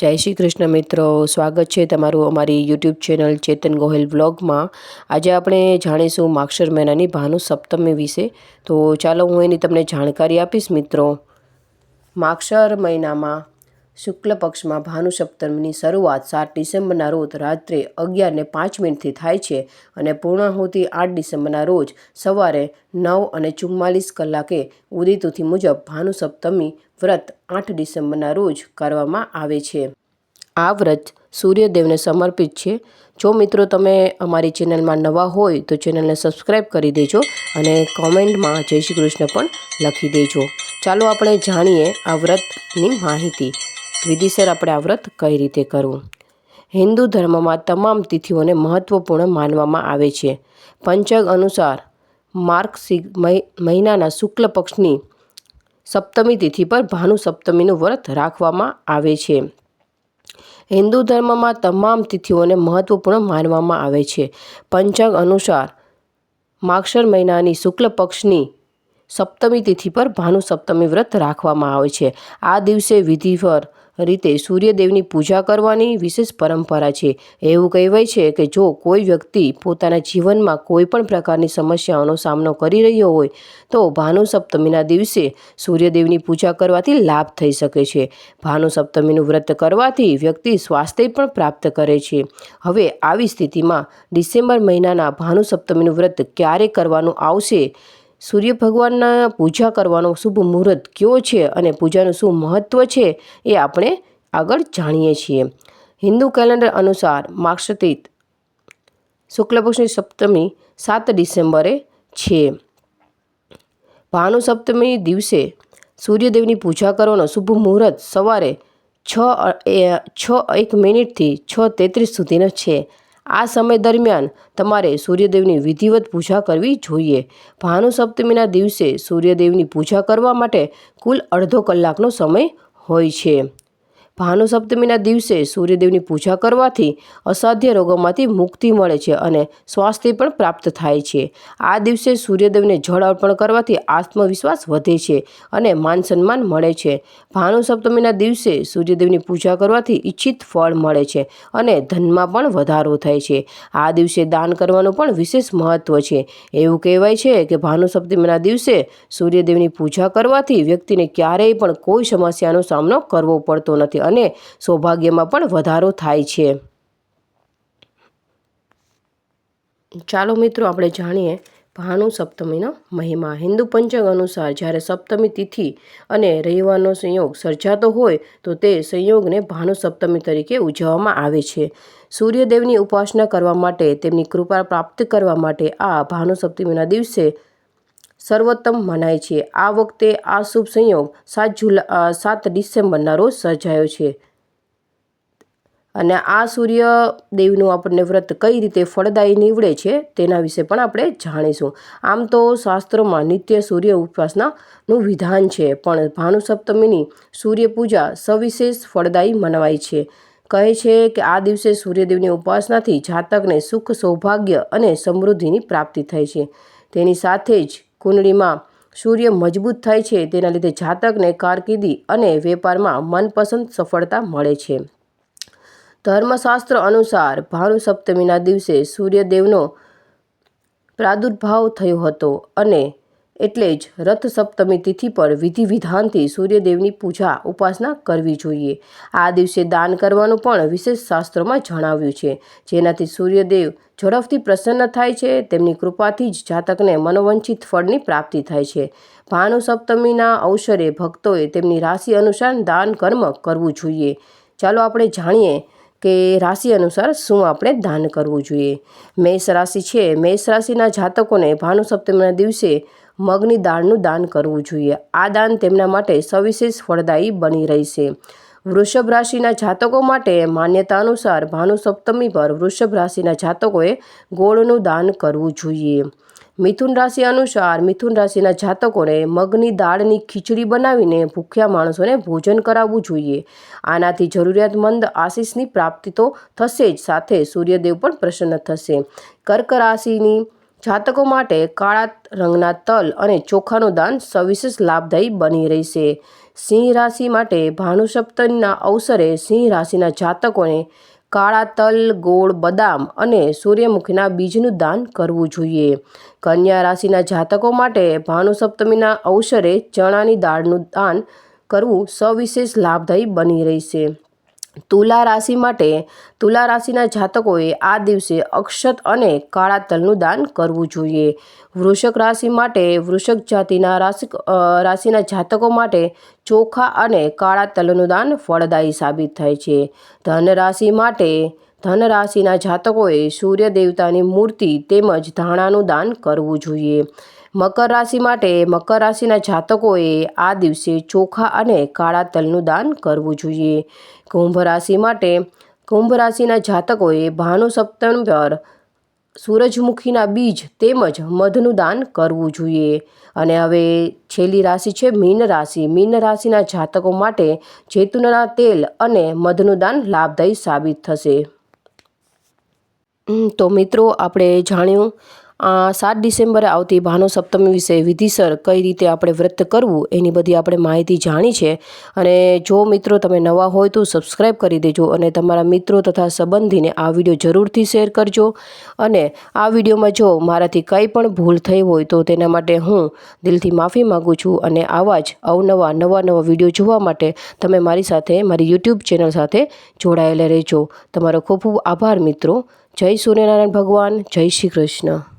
જય શ્રી કૃષ્ણ મિત્રો, સ્વાગત છે તમારું અમારી યુટ્યુબ ચેનલ ચેતન ગોહિલ વ્લોગમાં. આજે આપણે જાણીશું માક્ષર મહિનાની ભાનુ સપ્તમી વિશે. તો ચાલો હું એની તમને જાણકારી આપીશ મિત્રો. માક્ષર મહિનામાં શુક્લ પક્ષમાં ભાનુ સપ્તમીની શરૂઆત સાત ડિસેમ્બરના રોજ રાત્રે અગિયારને પાંચ મિનિટથી થાય છે અને પૂર્ણાહુતિ આઠ ડિસેમ્બરના રોજ સવારે નવ અને ચુમ્માલીસ કલાકે ઉદિતુથી મુજબ ભાનુ સપ્તમી વ્રત આઠ ડિસેમ્બરના રોજ કરવામાં આવે છે. આ વ્રત સૂર્યદેવને સમર્પિત છે. જો મિત્રો તમે અમારી ચેનલમાં નવા હોય તો ચેનલને સબસ્ક્રાઈબ કરી દેજો અને કોમેન્ટમાં જય શ્રી કૃષ્ણ પણ લખી દેજો. ચાલો આપણે જાણીએ આ વ્રતની માહિતી. વિધિસર આપણે આ વ્રત કઈ રીતે કરવું? હિન્દુ ધર્મમાં તમામ તિથિઓને મહત્વપૂર્ણ માનવામાં આવે છે. પંચક અનુસાર માર્ગ મહિનાના શુક્લ પક્ષની સપ્તમી તિથિ પર ભાનુ સપ્તમીનું વ્રત રાખવામાં આવે છે. હિન્દુ ધર્મમાં તમામ તિથિઓને મહત્વપૂર્ણ માનવામાં આવે છે. પંચાંગ અનુસાર માક્ષર મહિનાની શુક્લ પક્ષની સપ્તમી તિથિ પર ભાનુ સપ્તમી વ્રત રાખવામાં આવે છે. આ દિવસે વિધિવર રીતે સૂર્યદેવની પૂજા કરવાની વિશેષ પરંપરા છે. એવું કહેવાય છે કે જો કોઈ વ્યક્તિ પોતાના જીવનમાં કોઈપણ પ્રકારની સમસ્યાઓનો સામનો કરી રહ્યો હોય, તો ભાનુ સપ્તમીના દિવસે સૂર્યદેવની પૂજા કરવાથી લાભ થઈ શકે છે. ભાનુ સપ્તમીનું વ્રત કરવાથી વ્યક્તિ સ્વાસ્થ્ય પણ પ્રાપ્ત કરે છે. હવે આવી સ્થિતિમાં ડિસેમ્બર મહિનાના ભાનુ સપ્તમીનું વ્રત ક્યારે કરવાનું આવશે? સૂર્ય ભગવાનના પૂજા કરવાનો શુભ મુહૂર્ત કયો છે અને પૂજાનું શું મહત્ત્વ છે એ આપણે આગળ જાણીએ છીએ. હિન્દુ કેલેન્ડર અનુસાર માક્ષતીત શુક્લપક્ષની સપ્તમી સાત ડિસેમ્બરે છે. ભાનુ સપ્તમી દિવસે સૂર્યદેવની પૂજા કરવાનો શુભ મુહૂર્ત સવારે છ છ એક મિનિટથી છ તેત્રીસ સુધીનો છે. આ સમય દરમિયાન તમારે સૂર્યદેવની વિધિવત પૂજા કરવી જોઈએ. ભાનુ સપ્તમીના દિવસે સૂર્યદેવની પૂજા કરવા માટે કુલ અડધો કલાકનો સમય હોય છે. ભાનુ સપ્તમીના દિવસે સૂર્યદેવની પૂજા કરવાથી અસાધ્ય રોગોમાંથી મુક્તિ મળે છે અને સ્વાસ્થ્ય પણ પ્રાપ્ત થાય છે. આ દિવસે સૂર્યદેવને જળ અર્પણ કરવાથી આત્મવિશ્વાસ વધે છે અને માન સન્માન મળે છે. ભાનુ સપ્તમીના દિવસે સૂર્યદેવની પૂજા કરવાથી ઈચ્છિત ફળ મળે છે અને ધનમાં પણ વધારો થાય છે. આ દિવસે દાન કરવાનું પણ વિશેષ મહત્ત્વ છે. એવું કહેવાય છે કે ભાનુ સપ્તમીના દિવસે સૂર્યદેવની પૂજા કરવાથી વ્યક્તિને ક્યારેય પણ કોઈ સમસ્યાનો સામનો કરવો પડતો નથી. અને સૌભાગ્યમાં પણ વધારો થાય છે. ચાલો મિત્રો, આપણે જાણીએ ભાનુ સપ્તમીનો મહિમા. હિન્દુ પંચાંગ અનુસાર જ્યારે સપ્તમી તિથિ અને રવિવારનો સંયોગ સર્જાતો હોય, તો તે સંયોગને ભાનુ સપ્તમી તરીકે ઉજવવામાં આવે છે. સૂર્યદેવની ઉપાસના કરવા માટે તેમની કૃપા પ્રાપ્ત કરવા માટે આ ભાનુ સપ્તમીના દિવસે સર્વોત્તમ મનાય છે. આ વખતે આ શુભ સંયોગ સાત જુલા સાત ડિસેમ્બરના રોજ સર્જાયો છે. અને આ સૂર્ય દેવનું આપણને વ્રત કઈ રીતે ફળદાયી નીવડે છે તેના વિશે પણ આપણે જાણીશું. આમ તો શાસ્ત્રોમાં નિત્ય સૂર્ય ઉપાસનાનું વિધાન છે, પણ ભાનુ સપ્તમીની સૂર્ય સવિશેષ ફળદાયી મનાવાય છે. કહે છે કે આ દિવસે સૂર્યદેવની ઉપાસનાથી જાતકને સુખ, સૌભાગ્ય અને સમૃદ્ધિની પ્રાપ્તિ થાય છે. તેની સાથે જ કુંડળીમાં સૂર્ય મજબૂત થાય છે, તેના લીધે જાતકને કારકિર્દી અને વેપારમાં મનપસંદ સફળતા મળે છે. ધર્મશાસ્ત્ર અનુસાર ભાનુ સપ્તમીના દિવસે સૂર્યદેવનો પ્રાદુર્ભાવ થયો હતો અને એટલે જ રથ સપ્તમી તિથિ પર વિધિ વિધાનથી સૂર્યદેવની પૂજા ઉપાસના કરવી જોઈએ. આ દિવસે દાન કરવાનું પણ વિશેષ શાસ્ત્રોમાં જણાવ્યું છે. જેનાથી સૂર્યદેવ ઝડપથી પ્રસન્ન થાય છે, તેમની કૃપાથી જ જાતકને મનોવંચિત ફળની પ્રાપ્તિ થાય છે. ભાનુ સપ્તમીના અવસરે ભક્તોએ તેમની રાશિ અનુસાર દાન કર્મ કરવું જોઈએ. ચાલો આપણે જાણીએ કે રાશિ અનુસાર શું આપણે દાન કરવું જોઈએ. મેષ રાશિ છે. મેષ રાશિના જાતકોને ભાનુ સપ્તમીના દિવસે મગની દાળનું દાન કરવું જોઈએ. આ દાન તેમના માટે સવિશેષ ફળદાયી બની રહેશે. વૃષભ રાશિના જાતકો માટે માન્યતા અનુસાર ભાનુ સપ્તમી પર વૃષભ રાશિના જાતકોએ ગોળનું દાન કરવું જોઈએ. મિથુન રાશિ અનુસાર મિથુન રાશિના જાતકોને મગની દાળની ખીચડી બનાવીને ભૂખ્યા માણસોને ભોજન કરાવવું જોઈએ. આનાથી જરૂરિયાતમંદ આશીષની પ્રાપ્તિ તો થશે જ, સાથે સૂર્યદેવ પણ પ્રસન્ન થશે. કર્ક રાશિની જાતકો માટે કાળા રંગના તલ અને ચોખાનું દાન સવિશેષ લાભદાયી બની રહેશે. સિંહ રાશિ માટે ભાનુ સપ્તમીના અવસરે સિંહ રાશિના જાતકોને કાળા તલ, ગોળ, બદામ અને સૂર્યમુખીના બીજનું દાન કરવું જોઈએ. કન્યા રાશિના જાતકો માટે ભાનુ સપ્તમીના અવસરે ચણાની દાળનું દાન કરવું સવિશેષ લાભદાયી બની રહેશે. તુલા રાશિ માટે તુલા રાશિના જાતકોએ આ દિવસે અક્ષત અને કાળા તલનું દાન કરવું જોઈએ. વૃષક રાશિ માટે વૃષક જાતિના રાશિ રાશિના જાતકો માટે ચોખા અને કાળા તલનું દાન ફળદાયી સાબિત થાય છે. ધન રાશિ માટે ધન રાશિના જાતકોએ સૂર્ય દેવતાની મૂર્તિ તેમજ ધાણાનું દાન કરવું જોઈએ. મકર રાશિ માટે મકર રાશિના જાતકોએ આ દિવસે ચોખા અને કાળા તલનું દાન કરવું જોઈએ. કુંભ રાશિ માટે કુંભ રાશિના જાતકોએ ભાનુ સપ્તમ પર સૂરજમુખીના બીજ તેમજ મધનું દાન કરવું જોઈએ. અને હવે છેલ્લી રાશિ છે મીન રાશિ. મીન રાશિના જાતકો માટે જૈતુનના તેલ અને મધનું દાન લાભદાયી સાબિત થશે. તો મિત્રો, આપણે જાણ્યું સાત ડિસેમ્બરે આવતી ભાનુ સપ્તમી વિશે વિધિસર કઈ રીતે આપણે વ્રત કરવું એની બધી આપણે માહિતી જાણી છે. અને જો મિત્રો તમે નવા હોય તો સબસ્ક્રાઈબ કરી દેજો અને તમારા મિત્રો તથા સંબંધીને આ વીડિયો જરૂરથી શેર કરજો. અને આ વિડીયોમાં જો મારાથી કંઈ પણ ભૂલ થઈ હોય તો તેના માટે હું દિલથી માફી માગું છું અને આવા જ અવનવા નવા નવા વીડિયો જોવા માટે તમે મારી સાથે, મારી યુટ્યુબ ચેનલ સાથે જોડાયેલા રહેજો. તમારો ખૂબ ખૂબ આભાર મિત્રો. જય સૂર્યનારાયણ ભગવાન જય શ્રી કૃષ્ણ.